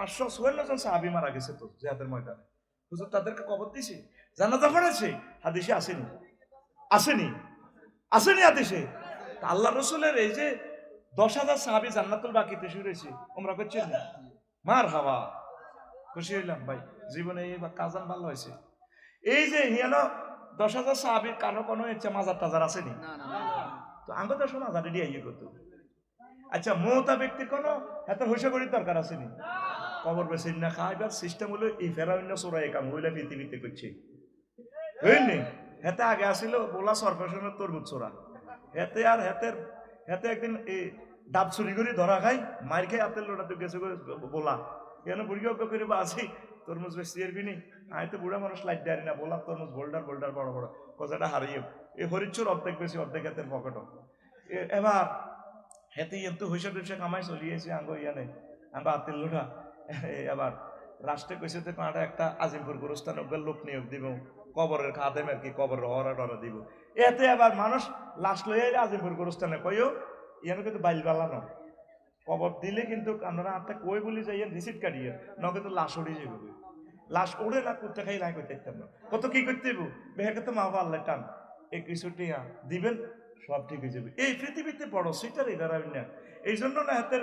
পাঁচশো চুয়ান্ন জন সাহাবি মারা গেছে তো জেহাদের ময়দানে। হুজুর তাদেরকে কবর দিছে জানাজা পড়েছে? হাদিসে আসেনি। আসেনি। আসেনি হাদিসে? আল্লাহ রসুলের এই যে দশ হাজার সাহাবি জান্নাতুল বাকিতে শুনেছি তোমরা করছেন না? মার হাওয়া। খুশি হইলাম ভাই জীবনে এই বা কাজান ভালো হয়েছে। এই যে হিয়ান দশ হাজার সাহাবির কারও কোনো ইচ্ছা মাজার টাজার আসেনি? তো আঙ্গ তো শোনা জানি ইয়ে করতো। আচ্ছা মমতা ব্যক্তির কোনো এত হইসা করির দরকার আসেনি? কবর বেসিন না খাইবার সিস্টেম হলো এই ফেরাউন্না সোরাই কাম হইলে পৃথিবীতে করছে। বুঝলি হেতে আগে আসিল, বোলা সরপেশনের তরমুজ চোরা। হেতে আর হেতের, হেতে একদিন এই ডাব চুরি করে, ধরা খাই মার খাই হাতের লোটাতে গেছে বোলা। কেন বুড়ি অজ্ঞ করে বা আছি, তরমুজ বেশি এরবি নি? আমি তো বুড়া মানুষ, লাইট দেয় না বললাম তরমুজ, বোল্ডার বোল্ডার, বড় বড়, কথাটা হারিয়ে এই হরিচুর অর্ধেক বেশি, অর্ধেক হাতের পকেটও এবার হেতে কিন্তু হইসা টুইসা কামাই চলিয়েছে, আঙ্গ ইয়ানে, আঙ্গ হাতের লোটা। এবার রাষ্ট্রে কইছে তো কাঁটা একটা আজিমপুর গুরুস্থান ওগুলো লোক নিয়োগ দিব, কবরের খাদেম আর কি কবরের হরা দিব। এতে আবার মানুষ লাশ লইয়া আজিমপুর গুরুস্থানে কইও, ইয়ানো কিন্তু বাইল বালানো কবর দিলে কিন্তু আপনারা হাতটা কই বলি যাই রিসিট কাটিয়ে ন কিন্তু লাশ উড়ে যাবে লাশ উড়ে না করতে খাই নাই করতে না। কত কি করতে হইব? বেহাকে তো মা বাবা টান এই কিছু টিয়া দিবেন, সব ঠিক হয়ে যাবে। এই পৃথিবীতে বড় সেটার এগার না। এই জন্য না হাতের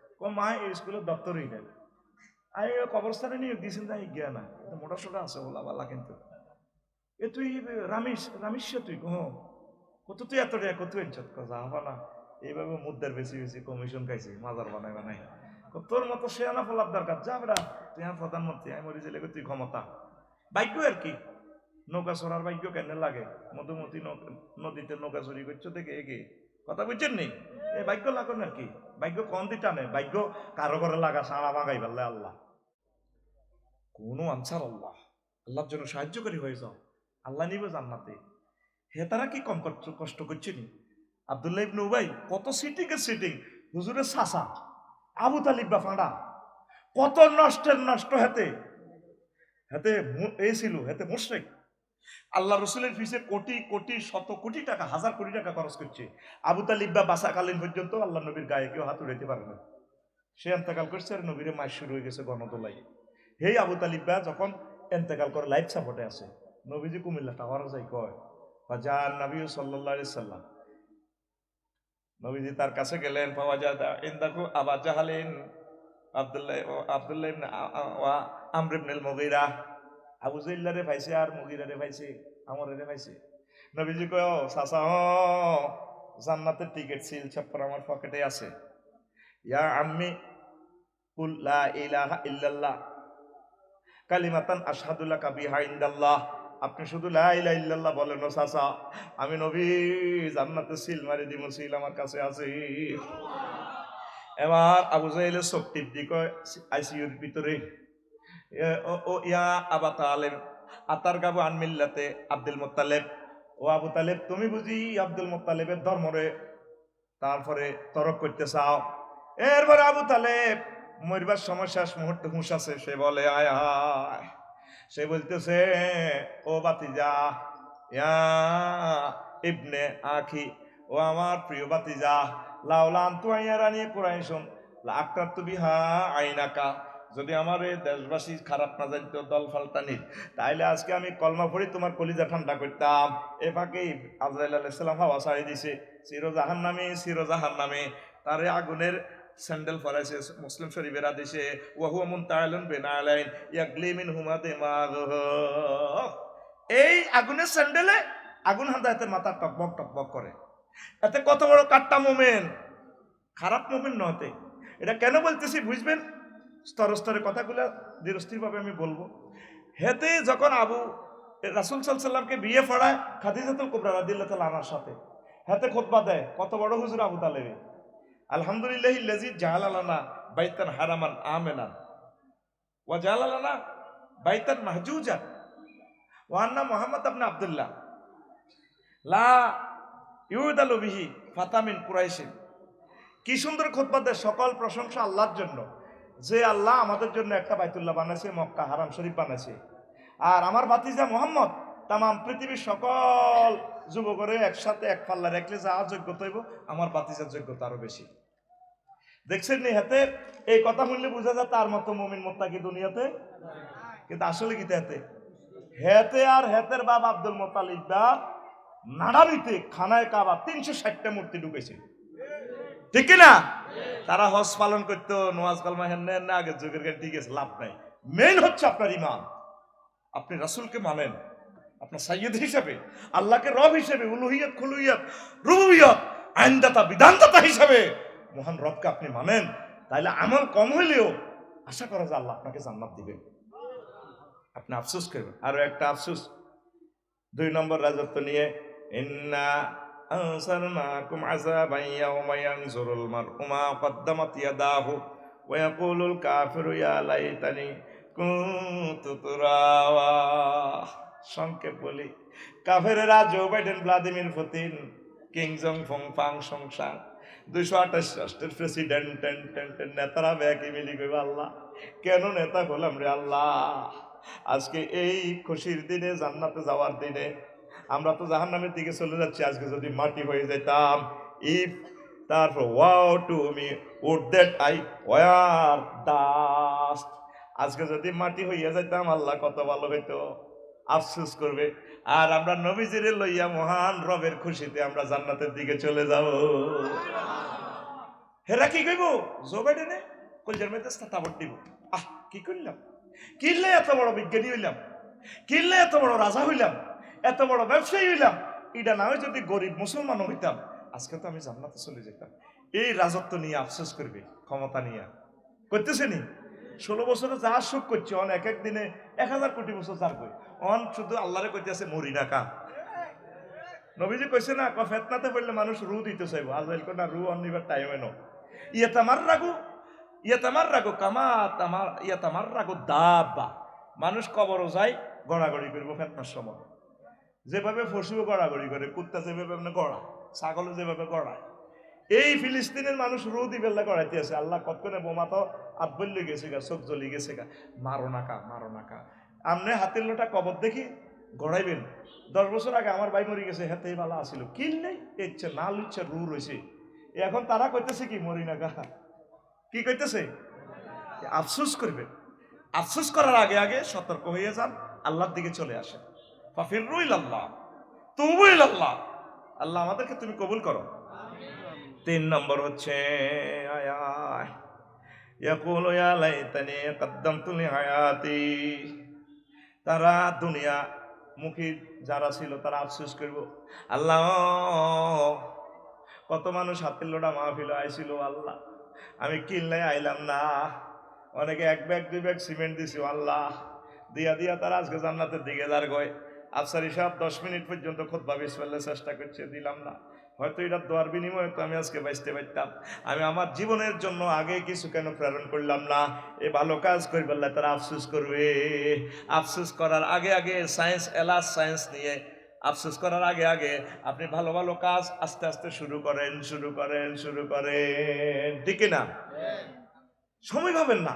ক মা এই স্কুলের দপ্তরই নেই আই কবরস্থানে নিয়োগ দিয়েছেন তাই গিয়া না মোটা সোটা আছে বলা বালা কিন্তু এ তুই রামিস রামিস তুই, কহ। কত তুই এত টাকা কত এনছত যা হবা না। এইভাবে মুদ্রার বেশি বেশি কমিশন খাইছি, মাজার বানাই বানাই তোর মতো সে আনা ফলার দরকার, যা বেড়া তুই আমার প্রধানমন্ত্রী, আমি মরি জেলে তুই ক্ষমতা। ভাগ্য আর কি? নৌকা চড়ার ভাগ্য কেন লাগে? মধুমতি নদীতে নৌকা চুরি করছ দেখে এগে কথা বুঝছেন নি? এ ভাগ্য লাগুন আর কি। ভাগ্য কম দি টানে? ভাগ্য কারও ঘরে লাগা সাড়া ভাঙাই পারলে আল্লাহ। কোনো আনসার আল্লাহ। আল্লাহর জন্য সাহায্যকারী হয়ে যাও। আল্লাহ নিবে জান্নাতে। হে তারা কি কম কষ্ট- করছে নি? আবদুল্লাহ ইবনে উবাই কত সিটিং এর সিটিং হুজুরের সাসা আবু তালিব বা ফাঁড়া। কত নষ্টের নষ্ট হেতে। হেতে এই ছিল, হেতে মুশরিক। আল্লাহ রসুলের ফিসে কোটি কোটি, শত কোটি টাকা, হাজার কোটি টাকা খরচ করছে। আবু তালিব বা বাসাকালীন পর্যন্ত আল্লাহ নবীর গায়ে কেউ হাত উড়াইতে পারে না। সে এন্তেকাল করছে আর নবীরে মাস শুরু হয়ে গেছে গণদোলাই। হেই আবু তালিব বা, যখন এন্তেকাল করে লাইফ সাপোর্টে আছে, নবীজি কুমিল্লা টাওয়ার যাই কয় বা যান নবী সাল্লাহ সাল্লাম। নবীজি তার কাছে গেলেন পাওয়া যায় ইন্দাকু আবা জাহালিন, আব্দুল্লাহ আব্দুল্লাহ ইবনে আ- আ- ওয়া আমর ইবনুল মুগীরা আবু জাইল্লা রে পাইছে আর মুগীরা রে পাইছে আমর রে পাইছে নবীজি কয় সাসা জান্নাতের টিকিট সিল ছাপ্পর আমার পকেটে আছে। ইয়া আম্মি, কুল লা ইলাহা ইল্লাল্লাহ। কালিমাতান আশহাদু লাকা বিহা ইনদাল্লাহ। আপনি শুধু লা ইলাহা ইল্লাল্লাহ বলেন সাসা আমি নবী জান্নাতে সিল মারি দিব সিল আমার কাছে আছে। এবার আবু জাইলের চোখ টিপ দি কয়, আইসিইউর ভিতরে ও ইয়া আবা তালেব, আতার আনমিল্লাতে আব্দুল মোত্তালেব। ও আবু তালেব, তুমি বুঝি আব্দুল মোত্তালেবের ধর্মরে তারপরে তরক করতে চাও? এরপরে আবু তালেব মরবার শেষ মুহূর্তে হুঁশ আছে সে বলে, আয় আয়। সে বলতেছে, ও বাতিজা ইয়া ইবনে আখি, ও আমার প্রিয় বাতিজা লাউলান তু আইয়ারা নিয়ে কোরআন শোন আক্তার তু বিহা আইনাকা। যদি আমার এই দেশবাসী খারাপ না জানতো, দল ফালতানি, তাইলে আজকে আমি কলমা পড়ি তোমার কলিজা ঠান্ডা করতাম। এ ফাঁকে আজরাইল আলাইসাল্লাম হাওয়া ছাড়ি দিছে চির জাহান নামে চির জাহান নামে তারে আগুনের স্যান্ডেল ফরাইছে মুসলিম শরীফের আদেশে ওয়াহুয়া মুন তাইলুন বেনা আলাইন ইয়াগলিমিন হুমা দেমাগ এই আগুনের স্যান্ডেলে আগুন এতে মাথা টকবক টকবক করে। এতে কত বড় কাট্টা মোমেন। খারাপ মোমেন নতে এটা কেন বলতেছি বুঝবেন? স্তরে স্তরে কথাগুলো ধীরস্থিরভাবে আমি বলব। হেতে যখন আবু রাসুল সাল্লামকে বিয়ে পড়ায় খাদিজাতুল কুবরা রাদিল্লাহ তাল আনার সাথে, হাতে খোদবা দেয়, কত বড় হুজুর আবু তালেবে আলহামদুলিল্লাহ লেজি জাহাল আলানা বাইতান হারামান আমেনান ওয়া জালালানা বাইতান মাহজুজা ওয়ান্না মোহাম্মদ আবনা আবদুল্লাহ। লা ইউদালু বিহি ফাতামিন কুরাইশিন। কি সুন্দর খোদবা দেয়, সকল প্রশংসা আল্লাহর জন্য। যে আল্লাহ আমাদের জন্য একটা বাইতুল্লাহ বানাইছে, মক্কা হারাম শরীফ বানাইছে। আর আমার ভাতিজা মোহাম্মদ তাম পৃথিবীর সকল যুবকরে একসাথে এক পাল্লা রাখলে যা যোগ্যতা হইব, আমার ভাতিজার যোগ্যতা আরও বেশি। দেখছেন নি হাতে? এই কথা শুনলে বোঝা যায় তার মতো মমিন মোত্তাকি দুনিয়াতে। কিন্তু আসলে কি হেতে হেতে আর হেতের বাবা আব্দুল মোতালিক বা নাড়াবিতে খানায় কাবা তিনশো ষাটটা মূর্তি ঢুকেছে। ঠিক কি না তারা হজ পালন করতো নোয়াজ কালমা হেন না, আগের যুগের গান, ঠিক আছে, লাভ নাই। মেন হচ্ছে আপনার ইমান আপনি রাসূলকে মানেন, আপনার সাইয়দ হিসাবে, আল্লাহকে রব হিসেবে, উলুহিয়ত, খুলুহিয়ত, রুবুবিয়ত, আইনদাতা, বিধানদাতা হিসাবে মহান রবকে আপনি মানেন, তাইলে আমল কম হইলেও আশা করা যায় আল্লাহ আপনাকে জান্নাত দিবেন আপনি আফসোস করবেন। আরও একটা আফসোস। দুই নম্বর রাজত্ব নিয়ে, ইন্না أنصرناكم عذابا يوم ينظر المرء ما قدمت يداه ويقول الكافر يا ليتني كنت ترابا সংক্ষেপ বলি কাফেরেরা Joe Biden Vladimir Putin Kim Jong ফং ফাং সংসার দুইশো আঠাশ রাষ্ট্রের প্রেসিডেন্ট টেন টেন টেন নেতারা ব্যাকি মিলি কইবা আল্লাহ কেন নেতা হলাম রে আল্লাহ আজকে এই খুশির দিনে জান্নাতে যাওয়ার দিনে আমরা তো জাহান্নামের দিকে চলে যাচ্ছি, আজকে যদি মাটি হয়ে যেতাম ইফ তারপর woe to me would that I were dust আজকে যদি মাটি হইয়া যাইতাম, আল্লাহ কত ভালো হইতো, আফসোস করবে। আর আমরা নবীজিরে লইয়া মহান রবের খুশিতে আমরা জান্নাতের দিকে চলে যাব। হেরা কি কইব? জো বাইডেনে কলজার মেতে তাবট দিব। আহ, কি করলাম? কিনলে এত বড় বিজ্ঞানী হইলাম। কিনলে এত বড় রাজা হইলাম। এত বড় ব্যবসায়ী হইলাম। এটা না যদি গরিব মুসলমান হইতাম, আজকে তো আমি জান্নাতে চলে যেতাম। এই রাজত্ব নিয়ে আফসোস করবে, ক্ষমতা নিয়ে। করতেছে নি? ষোলো বছরে যা সুখ করছে, অন এক দিনে এক হাজার কোটি বছর যার কই অন শুধু আল্লাহরে কইতেছে, মরি না কা নবীজি কইছে না ফেতনাতে পড়লে মানুষ রু দিতে চাইব। কো না, রু অনিবার টাইমে ন ইয়ে তামার রাগু ইয়ে তামার রাগু কামা তামার ইয়ে তামার রাগু দাবা মানুষ কবরও যায়, গড়াগড়ি করব ফেতনার সময়। যেভাবে ফসিও গড়াগড়ি করে, কুত্তা যেভাবে মানে গড়া, ছাগলে যেভাবে গড়ায়। এই ফিলিস্তিনের মানুষ রোদি বেলা গড়াইতে আছে। আল্লাহ কতক্ষণে বোমা তো আত বললে গেছে গা, চোখ জ্বলি গেছে গা। মারো নাকা মারো নাকা আমনে হাতের লোটা কবর দেখি, গড়াইবেন। দশ বছর আগে আমার ভাই মরি গেছে, হাতেই ভালো আসিল কিল নেই? ইচ্ছে না লুচ্ছে রু রয়েছে এখন তারা কইতেছে কি, মরি নাকা কি কইতেছে? আফসোস করবে। আফসোস করার আগে আগে সতর্ক হয়ে যান, আল্লাহর দিকে চলে আসেন। আল্লাহ আল্লাহ আমাদেরকে তুমি কবুল করো। তিন নম্বর হচ্ছে তারা দুনিয়া মুখী যারা ছিল, তারা আফসোস করব, আল্লাহ, কত মানুষ হাতের লোটা মাহফিল আইছিল, আল্লাহ। আমি কিনলে আইলাম না। অনেকে এক ব্যাগ, দুই ব্যাগ সিমেন্ট দিছি, আল্লাহ। দিয়া দিয়া তারা আজকে জান্নাতের দিকে যার গয় আফসারি সাহেব দশ মিনিট পর্যন্ত খোদ ভাবিস ফেললে চেষ্টা করছে দিলাম না। হয়তো এটা দোয়ার বিনিময়ে তো আমি আজকে বাঁচতে পারতাম। আমি আমার জীবনের জন্য আগে কিছু কেন প্রেরণ করলাম না? এ ভালো কাজ করি বললে তারা আফসোস করবে। আফসোস করার আগে আগে সায়েন্স এলাস সায়েন্স নিয়ে আফসোস করার আগে আগে আপনি ভালো ভালো কাজ আস্তে আস্তে শুরু করেন শুরু করেন শুরু করেন। ঠিক না সময় পাবেন না।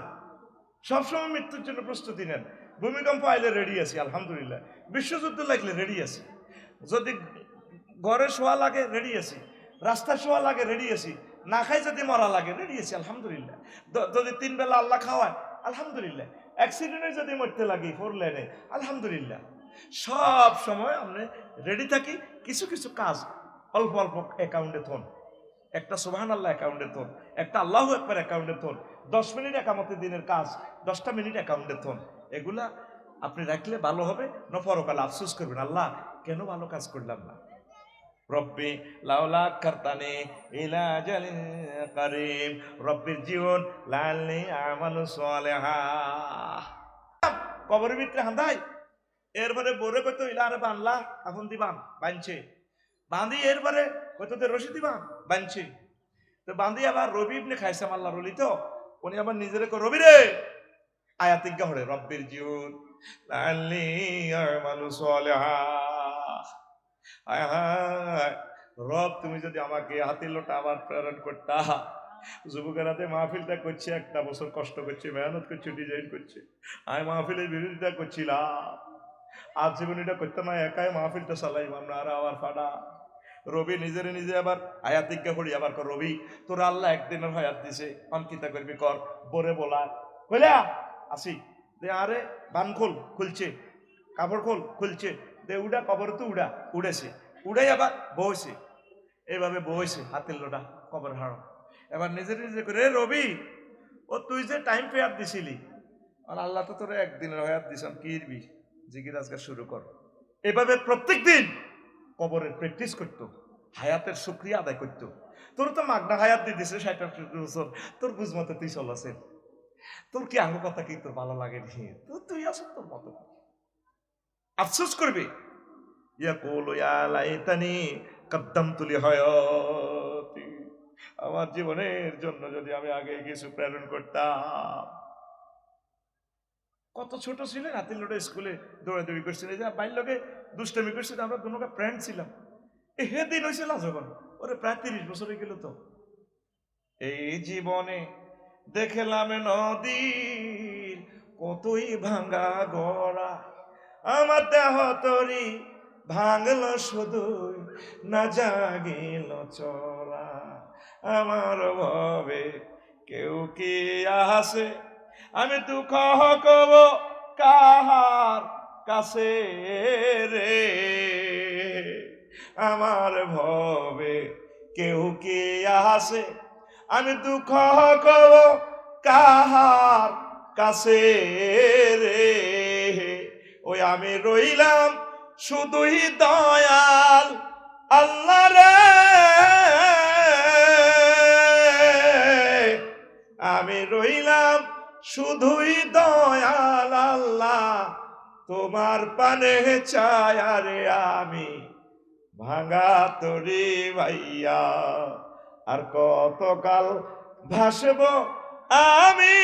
সবসময় মৃত্যুর জন্য প্রস্তুতি নেন। ভূমিকম্প আইলে রেডি আছি, আলহামদুলিল্লাহ। বিশ্বযুদ্ধ লাগলে রেডি আছি। যদি ঘরে শোয়া লাগে রেডি আছি। রাস্তা শোয়া লাগে রেডি আছি। না খাই যদি মরা লাগে রেডি আছি, আলহামদুলিল্লাহ। যদি তিন বেলা আল্লাহ খাওয়ায়, আলহামদুলিল্লাহ। অ্যাক্সিডেন্টে যদি মরতে লাগি ফোর লেনে আলহামদুলিল্লাহ। সব সময় আমরা রেডি থাকি, কিছু কিছু কাজ অল্প অল্প অ্যাকাউন্টে থন। একটা সুবাহান আল্লাহ অ্যাকাউন্টে থন, একটা আল্লাহ একবার অ্যাকাউন্টে থন। দশ মিনিট একামতের দিনের কাজ, দশটা মিনিট অ্যাকাউন্টে থন। এগুলা আপনি রাখলে ভালো হবে, না পরকালে আফসোস করবেন, আল্লাহ কেন ভালো কাজ করলাম না? রব্বি লাউলা কারতানি ইলা জালিন কারিম, রব্বির জীবন লালনি আমানু সালেহা। কবরের ভিতরে হান্দাই এরপরে বরে কইতো ইলারে বানলা এখন দিবান বানছে। বাঁধি এরপরে কইতো তো রশি দিবান বানছে। তো বাঁধি আবার রবি ইবনে খাইসাম আল্লাহ রলি তো, উনি আবার নিজের কো রবি রে আয়াতিজ্ঞা হরে রব্বির জিউন লাল্লি আমালু সলিহা হায় হায়, রব তুমি যদি আমাকে হাতির লোটা আবার প্রেরণ করতা। যুবকেরাতে মাহফিলটা করছে, একটা বছর কষ্ট করছে, মেহনত করছে ডিজাইন করছে। আমি মাহফিলের বিরোধিতা করছিলাম। আজ জীবনীটা করতে না, একাই মাহফিলটা চালাই আমরা, আর আবার ফাটা। রবি নিজেরে নিজে আবার আয়াতিজ্ঞা করি, আবার কর, রবি, তোর আল্লাহ একদিনের হায়াত দিছে অনকিতা করবি কর, বরে বলা। কইলা আসি। দে আরে বান খোল, খুলছে। কাপড় খোল, খুলছে। দে উড়া, কবর তো উড়া, উড়েছে। উড়াই আবার বইছে। এইভাবে বইছে, হাতের লোটা, কবর হাড়। এবার নিজে নিজে করে, "এ রবি, ও তুই যে টাইম পেয়ার দিছিলি? আর আল্লাহ তো তোর একদিনের হায়াত দিছাম কিরবি? জিকির আজকে শুরু কর। এভাবে প্রত্যেক দিন কবরের প্র্যাকটিস করতো, হায়াতের শুক্রিয়া আদায় করতো। তোর তো মাগনা হায়াত দিয়ে দিছে, ষাট বছর তোর বুঝ মতো তুই চলাছেন তোর কি আঙ্গ কথা কি তোর ভালো লাগে তো তুই আস তোর মতো আফসোস করবি? ইয়া কোলো ইয়া লাইতানি, কদ্দম তুলি হয়তি। আমার জীবনের জন্য যদি আমি আগে কিছু প্রেরণ করতাম। কত ছোট ছিলেন, হাতির লোটা স্কুলে দৌড়াদৌড়ি করছিল যে বাল্যকে দুষ্টামি করছিল আমরা দুটা ফ্রেন্ড ছিলাম। এ হে দিন হয়েছিল যখন? ওরে প্রায় তিরিশ বছর হয়ে গেল তো। এই জীবনে দেখলাম নদীর কতই ভাঙা গড়া। আমার দেহ তরি ভাঙল শুধুই না জাগিল চলা আমার ভবে কেউ কি আসে আমি দুঃখ কব কাহার কাছে রে? আমার ভবে কেউ কি আসে আমি দুঃখ কব কাহার কাছে রে। ওই আমি রইলাম শুধুই দয়াল আল্লাহ রে। আমি রইলাম শুধুই দয়াল আল্লাহ। তোমার পানে চায় রে আমি ভাঙা তরি ভাইয়া। আর কতকাল ভাসব আমি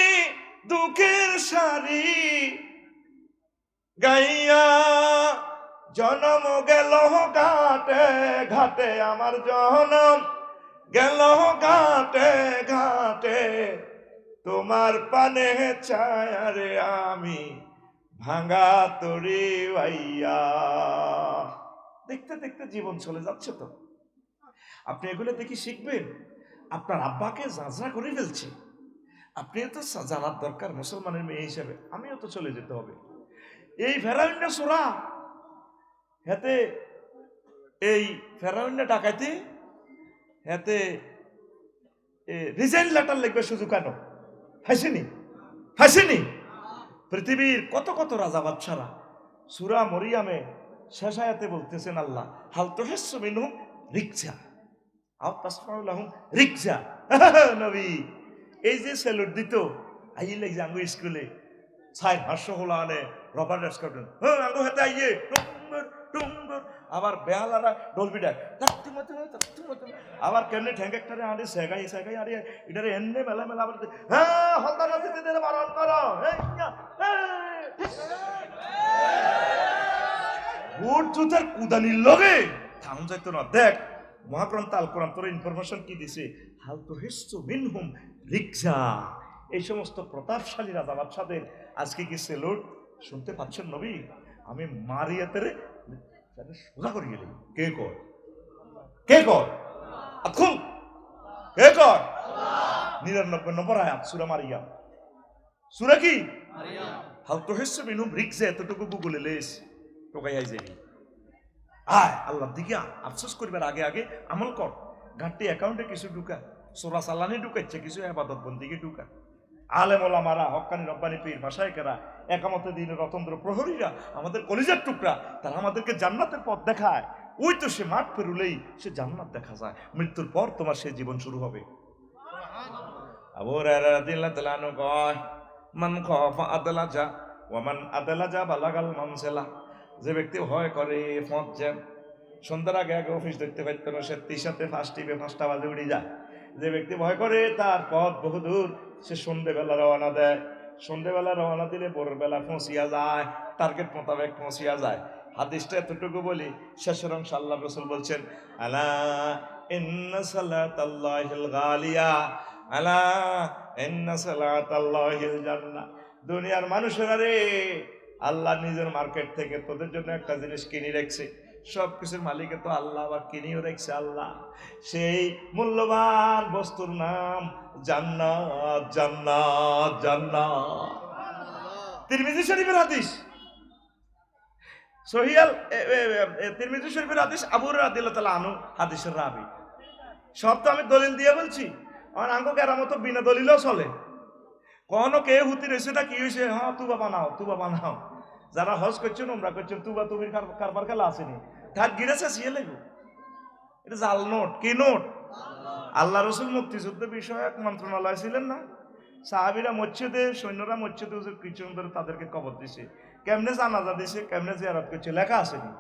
দুঃখের সারি? গাইয়া জনম গেল ঘাটে ঘাটে, আমার জনম গেল ঘাটে ঘাটে। তোমার পানে চায় রে আমি ভাঙা তরি ভাইয়া। দেখতে দেখতে জীবন চলে যাচ্ছে তো। আপনি এগুলো দেখি শিখবেন। আপনার আব্বাকে যাজরা করে ফেলছে। আপনিও তো জানার দরকার মুসলমানের মেয়ে হিসেবে। আমিও তো চলে যেতে হবে। এই ফেরাউন্ডা সোরা, হেতে এই ফেরাউন্ডা ডাকাইতে হেতে রিজাইন লেটার লিখবে শুধু কেন? হাসিনি হাসিনি পৃথিবীর কত কত রাজা বাদশারা, সুরা মরিয়ামে শেষায়াতে বলতেছেন আল্লাহ, হাল তো হেসু মিনু রিক্সা। নবী এই যে দিত আঙ্গু স্কুলে ছাই ভাষ্য হলো আনে হ্যাঁ আঙ্গু হাতে আইয়ে আবার বেহালারা মতো আবার কেমনে ঠ্যাঙ্ক একটারে সেগাই সেগাই আরে এটারে এন্নে মেলা মেলা আবার হ্যাঁ দিতে মারণ করো এই। বুট জুতার কুদানির লগে। থাম যাইতো না দেখ। মহাকরণ তাল কোরআন তোর ইনফরমেশন কি দিছে? হাল তো হেসু মিনহুম রিক্সা এই সমস্ত প্রতাপশালী রাজা বাদশাদের আজকে কি সেলুট শুনতে পাচ্ছেন নবী? আমি মারিয়াতে সোজা করে গেলি কে কর? কে কর? আখুন কে কর? নিরানব্বই নম্বর আয়াত সুরা মারিয়া সুরা কি? হাল তো হেসু মিনহুম রিক্সা এতটুকু গুগলে লেস। টোকাই যাবি আয় আল্লাহর দিকে আফসোস করিবার আগে আগে আমল কর। ঘাটতি অ্যাকাউন্টে কিছু ঢুকা। সোরা সালানি ঢুকাচ্ছে কিছু আবাদত বন্দিকে ঢুকা। আলেমলা মারা হকানি রব্বানি পীর মাসায়কেরা একামতে দিনের রতন্দ্র প্রহরীরা, আমাদের কলিজার টুকরা, তারা আমাদেরকে জান্নাতের পথ দেখায়। ওই তো সে মাঠ পেরুলেই সে জান্নাত দেখা যায়। মৃত্যুর পর তোমার সে জীবন শুরু হবে। মান খাফা আদলাজা ওয়া মান আদলাজা বালাগাল মানসিলা। যে ব্যক্তি ভয় করে জ্যাম সন্ধ্যার আগে আগে অফিস দেখতে পাইত না, সে তিসাতে ফার্স্ট টিপে পাঁচটা বাজে উড়ে যায়। যে ব্যক্তি ভয় করে, তার পথ বহুদূর সে সন্ধ্যেবেলা রওনা দেয়। সন্ধেবেলা রওনা দিলে ভোরের বেলা পৌঁছিয়া যায় টার্গেট মোতাবেক পৌঁছিয়া যায়। হাদিসটা এতটুকু বলি, শেষের অংশ আল্লাহ রসুল বলছেন, আলা গালিয়া জান্নাহ। দুনিয়ার মানুষেরা রে আল্লাহ নিজের মার্কেট থেকে তোদের জন্য একটা জিনিস কিনে রেখেছে। সব কিছুর মালিকে তো আল্লাহ, আবার কিনেও রেখেছে আল্লাহ। সেই মূল্যবান বস্তুর নাম জান্নাত জান্নাত জান্নাত। তিরমিজি শরীফের হাদিস। সহিয়াল তিরমিজি শরীফের হাদিস আবুর রাদিল্লাহ তাআলা আনু হাদিসের রাবি। সব তো আমি দলিল দিয়ে বলছি। আমার আঙ্গ কেরামতো বিনা দলিলও চলে। কখনো কে হুতি রয়েছে না কি হয়েছে হ্যাঁ তু বাবা নাও তু বাবা নাও যারা হজ করছেন ওমরা করছেন তুবা তুমির কার- কারবার খেলা আসেনি থাক গিরেছে সিয়ে লেগো। এটা জাল নোট, কি নোট? আল্লাহ রসুল মুক্তিযুদ্ধ বিষয়ক মন্ত্রণালয় ছিলেন না? সাহাবিরা মচ্ছেদে সৈন্যরা মচ্ছেদে হুজুর কিছু ধরে তাদেরকে কবর দিছে। কেমনে জানাজা দিছে, কেমনে জিয়ারত করছে, লেখা আসেনি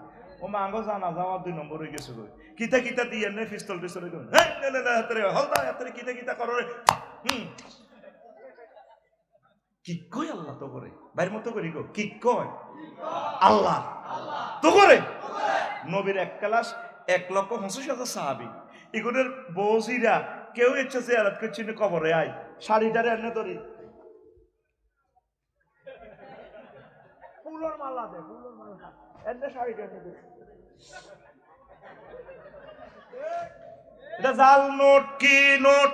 ও মাঙ্গ জানাজা আমার দুই নম্বর হয়ে গেছে। কিতা কিতা দিয়ে নে পিস্তল টিস্তল হলদা কিতা কিতা করো হুম। কি কয় আল্লাহ তো করে? বাইরের মতো করি গো কি কয় আল্লাহ। তো করে? নবীর এক ক্লাস এক লক্ষ পঁচিশ হাজার সাহাবি। এগুলোর বৌজিরা কেউ ইচ্ছা জিয়ারত করছি না কবরে আয়। শাড়িটারে এনে ধরি। ফুলর মালা দে, ফুলর মালা। এনে শাড়িটা এনে দে। এটা জাল নোট, কি নোট?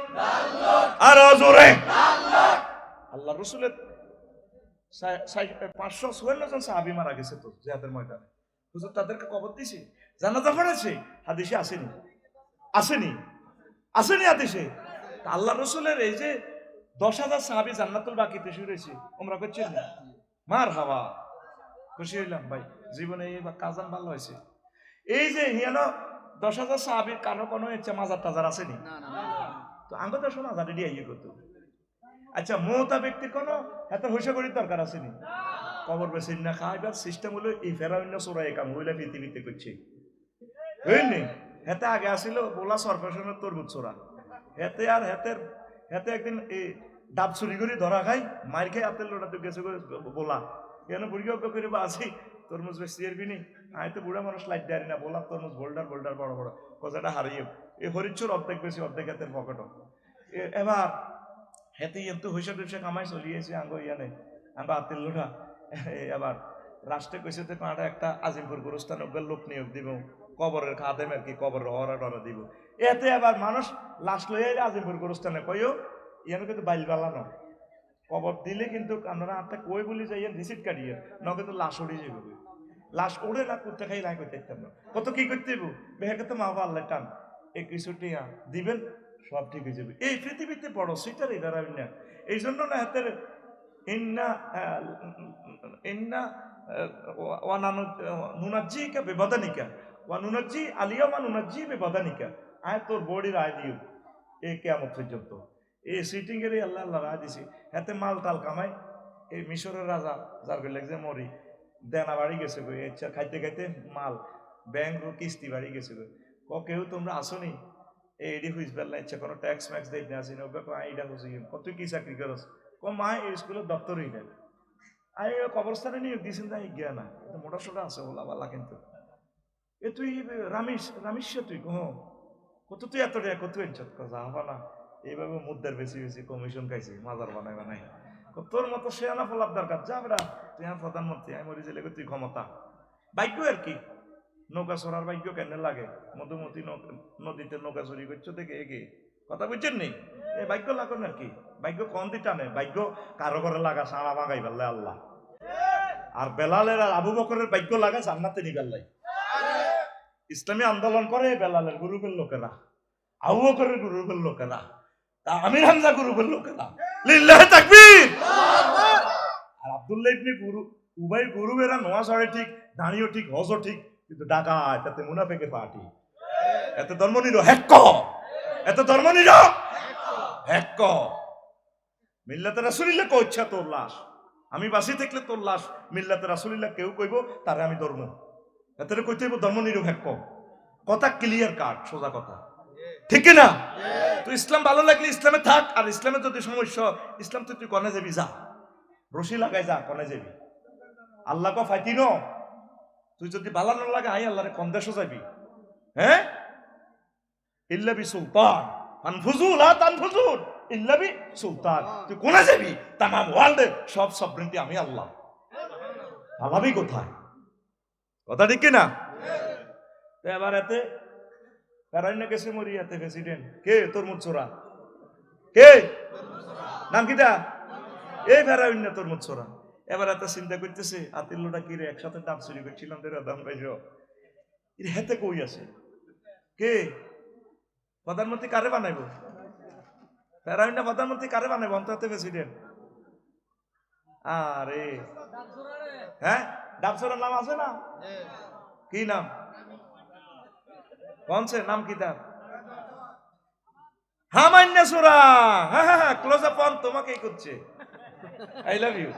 আর জোরে। রসুলের পাঁচশো জন সাহাবি মারা গেছে তো জেহাদের ময়দানে। হুজুর তাদেরকে কবর দিছে জানাজা পড়েছে? হাদিসে আসেনি। আসেনি। আসেনি হাদিসে? তা আল্লাহ রসুলের এই যে দশ হাজার সাহাবি জান্নাতুল বাকিতে শুরু হয়েছে তোমরা করছেন না? মার হাওয়া। খুশি হইলাম ভাই জীবনে এই বা কাজান ভালো হয়েছে। এই যে হিয়ানো দশ হাজার সাহাবির কারও কোনো ইচ্ছা মাজার টাজার আসেনি তো আঙ্গ তো শোনা জানি ইয়ে করতো। আচ্ছা মমতা ব্যক্তির কোনো এত হইসা করির দরকার আসেনি? কবর বেসিন না খাইবার সিস্টেম হলো এই ফেরাউন্য চোরাই কাম হইলে পৃথিবীতে করছে। বুঝলি? হেতে আগে আসিল বোলা সরকারের তরমুজ চোরা। হেতে আর হেতের হেতে একদিন এই ডাব চুরি করে, ধরা খাই মার খাই, হাতের লোটা তো গেছে বোলা। কেন বুড়ি অজ্ঞ করে বা আছি, তরমুজ বেশি এর বিনি আমি তো বুড়া মানুষ, লাইট দেয় না বলা তরমুজ বোল্ডার বোল্ডার, বড় বড়। কথাটা হারিয়ে, এই হরিচ্ছর অর্ধেক বেশি, অর্ধেক হাতের পকেটও। এবার হেতে কিন্তু হইসা টুইসা কামাই চলিয়েছে আঙ্গ ইয়ানে। আঙ্গ হাতের লোটা এবার রাষ্ট্রে কইছে তো কাঁটা একটা আজিমপুর গুরুস্থান অজ্ঞার লোক নিয়োগ দিব, কবরের খাদেম আর কি কবর হরা ডরা দিব। এতে আবার মানুষ লাশ লইয়া আজিমপুর গুরুস্থানে কইও, ইয়ানো কিন্তু বাইল বালানো কবর দিলে কিন্তু আপনারা হাতটা কই বলি যাইয়েন, রিসিট কাটিয়ে ন কিন্তু লাশ উড়ে যাবে লাশ উড়ে না করতে খাই নাই করতে না। কত কি করতে দিব বেহাকে তো মা বাবা আল্লাহ টান এই কিছু টিয়া দিবেন সব ঠিক হয়ে যাবে। এই পৃথিবীতে বড় সেটার এই দাঁড়াবেন না। এই জন্য না হাতের ইন্না ইন্না নুনাজ্জিকা বেবদানিকা। ওয়া নুনাজ্জি আলিয়ামা নুনাজ্জি বেবদানিকা। আয় তোর বডির আয় দিও। এই কেমন পর্যন্ত। এই সিটিং এর আল্লাহ আল্লাহ রায় দিছি। হাতে মাল টাল কামাই। এই মিশরের রাজা যার গেলে যে মরি, দেনা বাড়ি গেছে গো ইচ্ছা খাইতে খাইতে মাল, ব্যাংক কিস্তি বাড়ি গেছে গো ক, কেউ তোমরা এডি হুইস বেলা ইচ্ছা কোনো ট্যাক্স ম্যাক্স দিতে আসি না ওকে কয় এইটা হুসি কত কি চাকরি করস ক মা এই স্কুলের দপ্তরই না আমি ওই কবরস্থানে নিয়ে দিয়েছিল না গিয়া না কিন্তু মোটা সোটা আছে বলা বালা কিন্তু এ তুই রামিস রামিস তুই কহ কত তুই এত টাকা কত এনছত যা হবা না এইভাবে মুদ্রার বেশি বেশি কমিশন খাইছি মাজার বানাই বানাই তোর মতো শেয়ানা ফলার দরকার যা বেড়া তুই আমার প্রধানমন্ত্রী আমি মরি জেলে তুই ক্ষমতা ভাগ্য আর কি নৌকা চড়ার ভাগ্য কেন লাগে? মধুমতি নৌ- নদীতে নৌকা চুরি করছ দেখে এগে কথা বুঝছেন নি? এ ভাগ্য লাগুন আর কি? ভাগ্য কন দি টানে ভাগ্য কারও করে লাগা সাড়া বাগাই পারলে আল্লাহ। আর বেলালের আর আবু বকরের ভাগ্য লাগা জান্নাতে নিবেল্লাই ইসলামী আন্দোলন করে বেলালের গ্রুপের লোকেরা, আবু বকরের গ্রুপের লোকেরা আমির হামজা গ্রুপের লোকেরা। লিল্লাহ তাকবীর! আর আব্দুল্লাহ ইবনে গুরু উভয় গুরুবেরা নোয়া সরে ঠিক, দাঁড়িয়েও ঠিক, হজও ঠিক। কিন্তু ডাকায় তাতে মুনাফেকের পার্টি। এত ধর্ম নিল হ্যাক্ক এত ধর্ম নিল হ্যাক্ক মিল্লাতে রাসুলিল্লাহ কইছা তোর লাশ। আমি বাসি থাকলে তোর লাশ। মিল্লাতে রাসুলিল্লাহ কেউ কইব, তারে আমি ধর্ম। এতে কইতে হইব, ধর্ম নিরপেক্ষ কথা ক্লিয়ার কাট সোজা কথা। ঠিক না তো ইসলাম ভালো লাগলে ইসলামে থাক, আর ইসলামে যদি সমস্যা ইসলাম তো তুই কনে যাবি? যা। রশি লাগাই যা, কনে যাবি? আল্লাহ কো ন তুই যদি বালানো লাগে আই আল্লাহরে কন দেশও যাবি। হ্যাঁ? ইল্লাবি সুলতান। আনফুজুল হা তানফুজুল। ইল্লাবি সুলতান। তুই কোনে যাবি? তামাম ওয়ার্ল্ডে সব সবরিনটি আমি আল্লাহ। পালাবি কোথায়? কথা ঠিক কিনা? এবার এতে প্যারাইনা গেছে মরিয়াতে প্রেসিডেন্ট কে? তোর মুচ্ছরা কে? নাম কিটা এই প্যারাইনা তোর মুচ্ছরা এবার এত চিন্তা করতেছে আতিল্লোটা কিরে একসাথে দাম চুরি করছিলাম তোর দাম পাইছ এর হেতে কই আছে? কে? প্রধানমন্ত্রী কারে বানাইব? প্রধানমন্ত্রী কারে বানাইব? প্রেসিডেন্ট। আরে। হ্যাঁ? ডাবসরের নাম আছে না? কি নাম? কনসে নাম কি তার? হামান্য সুরা হ্যাঁ হ্যাঁ ক্লোজ আপ অন তোমাকেই করছে আই লাভ ইউ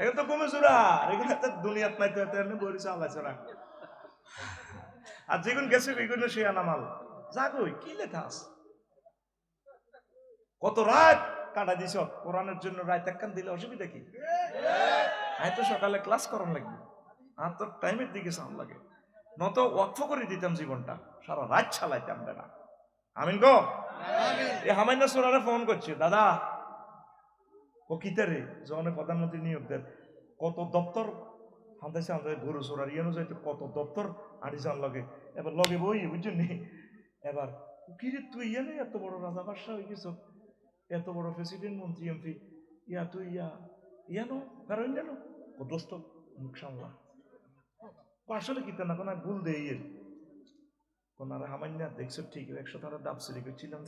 এখন তো কমে সুরা এখানে তো দুনিয়াত নাই তো এনে বলিছে আল্লাহ সুরা আর যেগুন গেছে এগুলো সে আনামাল জাগই কি লেখাস কত রাত কাটা দিছ? কোরআনের জন্য রাত একখান দিলে অসুবিধা কি? আমি তো সকালে ক্লাস করার লাগবে আর তোর টাইমের দিকে সাউন্ড লাগে। নত ওয়াকফ করে দিতাম জীবনটা সারা রাত চালাইতাম দাদা আমিন গো? এই হামাইনা সোনারে ফোন করছে দাদা। ও কিতারে জনে প্রধানমন্ত্রী নিয়োগ দেন, কত দপ্তর? হান্দাইছে হান্দাই গরু সোরার ইয়ানো যাইতে, কত দপ্তর? আড়িসান লগে। এবার লগে বই, বুঝছেন নি? এবার কিরে তুই ইয়ানে এত বড় রাজা বাদশাহ হয়ে গেছ? এত বড় প্রেসিডেন্ট মন্ত্রী এমপি ইয়া তুই ইয়া, ইয়ানো? কারণ জানো ও দোস্ত, মুখ সামলা। আসলে কি না কোনো ভুল এর। কোন আর হামান্য দেখছ ঠিক, একশো তারা ডাব চুরি করছিলাম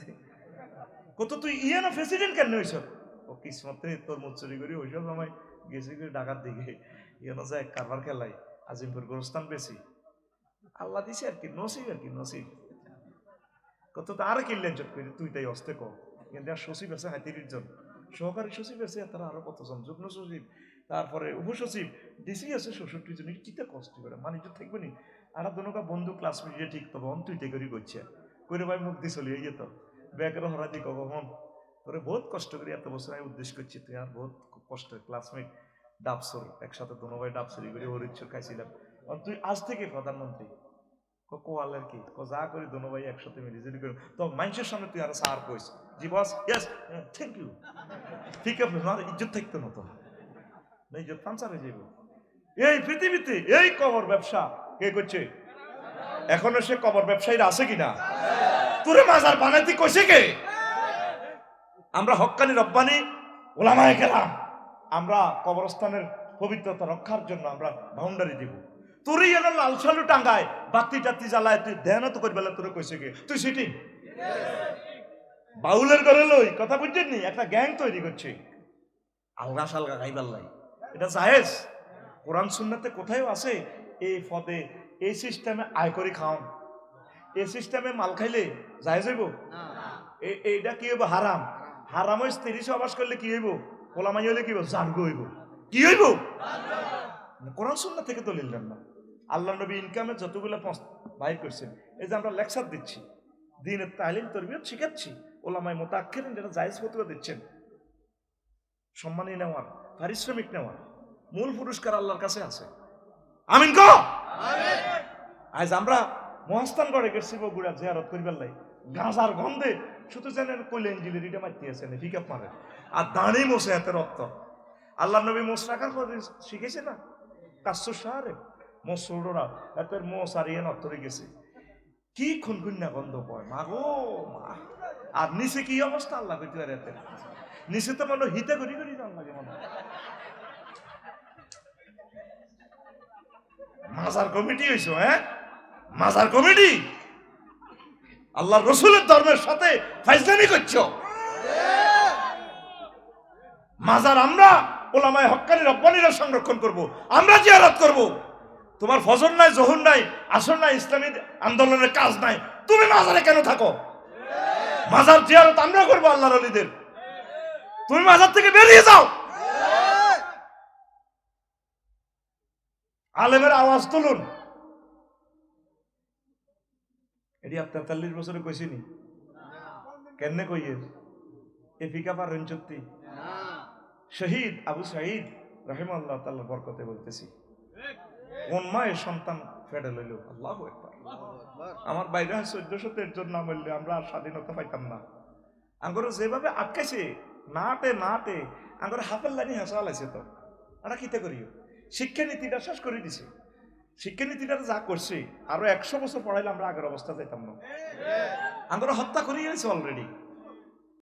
কত তুই ইয়ে না প্রেসিডেন্ট কেন হইছ ও কিসমতে তোর মুখ চুরি করি, ওইসব আমায় গেছি করে ডাকার দিকে। ইয়ে না যায় কারবার খেলাই, আজিমপুর গোরস্থান বেশি। আল্লাহ দিছে আর কি, নসিব আর কি, নসিব। কত তো আর কিনলেন চট করে, তুই তাই অস্তে কো। কিন্তু আর সচিব আছে তিরিশ জন। সহকারী সচিব আছে তারা আরও কতজন? যুগ্ম সচিব, তারপরে উপসচিব, ডিসি আছে ষষট্টি জন চিন্তা কষ্ট করে? মানুষ থাকবে নি? আর দনকা বন্ধু ক্লাসমেট যে ঠিক তবে তুই তে করি করছে করে ভাই মুখ দিয়ে চলে যেত ব্যাগের হরা দি কখন? তোরে বহুত কষ্ট করি, এত বছর আমি উদ্দেশ্য করছি, তুই আর বহুত কষ্ট ক্লাসমেট ডাবসর, একসাথে দোনো ভাই ডাবসরি করে, হরিচ্ছর খাইছিলাম। আর তুই আজ থেকে প্রধানমন্ত্রী। কো কোয়ালের কি? কো যা করি, দোনো ভাই একসাথে মিলে যদি করি। তো মানুষের সামনে তুই আর সার কইস। জি বস ইয়েস থ্যাংক ইউ ঠিক আছে না ইজ্জত থাকতো না তো। না, ইজ্জত পাঞ্চার হয়ে এই পৃথিবীতে এই কবর ব্যবসা কে করছে? এখনও সে কবর ব্যবসায়ীরা আছে কিনা? তোরে মাজার বানাইতে কইছে কে? আমরা হক্কানি রব্বানি ওলামায় গেলাম আমরা কবরস্থানের পবিত্রতা রক্ষার জন্য আমরা বাউন্ডারি দিব। তোরই এনে লাল সালু টাঙ্গায় বাতি টাতি জ্বালায় তুই ধ্যান তো করবে তোরে কইছে কে? তুই সিটিং? বাউলের ঘরে লই কথা বুঝছেন নি? একটা গ্যাং তৈরি করছে। আলগা সালগা গাইবার লাই। এটা জাহেজ কোরআন সুন্নাতে কোথায় আছে এই পদে এই সিস্টেমে আয় করে খাওন। এই সিস্টেমে মাল খাইলে জায়েজ হইব? এইটা কি হইব? হারাম। হারাম হয়ে তিরিশ অবাস করলে কি হইব? কোলামাই হইলে কি হইব? জার্গ হইব। কি হইব? কোরআন সুন্না থেকে তো লিখলেন না। আল্লাহ নবী ইনকামের যতগুলো বাইর করছেন এই যে আমরা লেকচার দিচ্ছি দিনের তালিম তরবিয়ত শিখাচ্ছি ওলামাই মোতাক্ষের যেটা জায়েজ ফতুয়া দিচ্ছেন সম্মানী নেওয়ার পারিশ্রমিক নেওয়ার মূল পুরস্কার আল্লাহর কাছে আছে। আমিন কো আজ আমরা মহাস্থান করে গেছি বগুড়া জিয়ারত করিবার লাই। গাঁজার গন্ধে শুধু জানেন কইলে ইঞ্জিলের এটা মারতে আছে না ফিকাপ মারে। আর দাঁড়িয়ে মশে এত রক্ত। আল্লাহ নবী মোস রাখার পরে শিখেছে না? কাশ্য সারে মোস ষোলরা এত মোস আর ইয়ে নত্তরে গেছে। কি খুনখুন্না গন্ধ পয়? মা গো, মা। আর নিচে কি অবস্থা আল্লাহ কইতে পারে এতে? নিচে তো মনে হিতে করি করি জান লাগে মনে। মাজার কমিটি হইছো হ্যাঁ? মাজার কমিটি? আল্লাহ রসুলের ধর্মের সাথে ফাইজলামি করছ? মাজার আমরা ওলামায় হক্কানি রব্বানিরা সংরক্ষণ করব, আমরা জিয়ারত করব। তোমার ফজর নাই, জহুর নাই, আসর নাই, ইসলামী আন্দোলনের কাজ নাই, তুমি মাজারে কেন থাকো? মাজার জিয়ারত আমরা করব আল্লাহর অলিদের। তুমি মাজার থেকে বেরিয়ে যাও। আলেমের আওয়াজ তুলুন। এটি আপনার কইয়ে? এ ফিকা শহীদ আবু তাল্লাহ বরকতে বলতেছি, কোন মায়ের সন্তান ফেডে লইল? আল্লাহ আমার বাইরে চোদ্দশো তেরোজন না বললে আমরা আর স্বাধীনতা পাইতাম না। আঙ্গর যেভাবে আটকাইছে নাটে নাটে আঙ্গর হাফের লাইনি হাসা লাইছে তো। আমরা কিতে করিও? শিক্ষানীতিটা শেষ করে দিছে। শিক্ষানীতিটা যা করছে আরও একশো বছর পড়াইলে আমরা আগের অবস্থা যাইতাম না। আমরা হত্যা করিয়েছি অলরেডি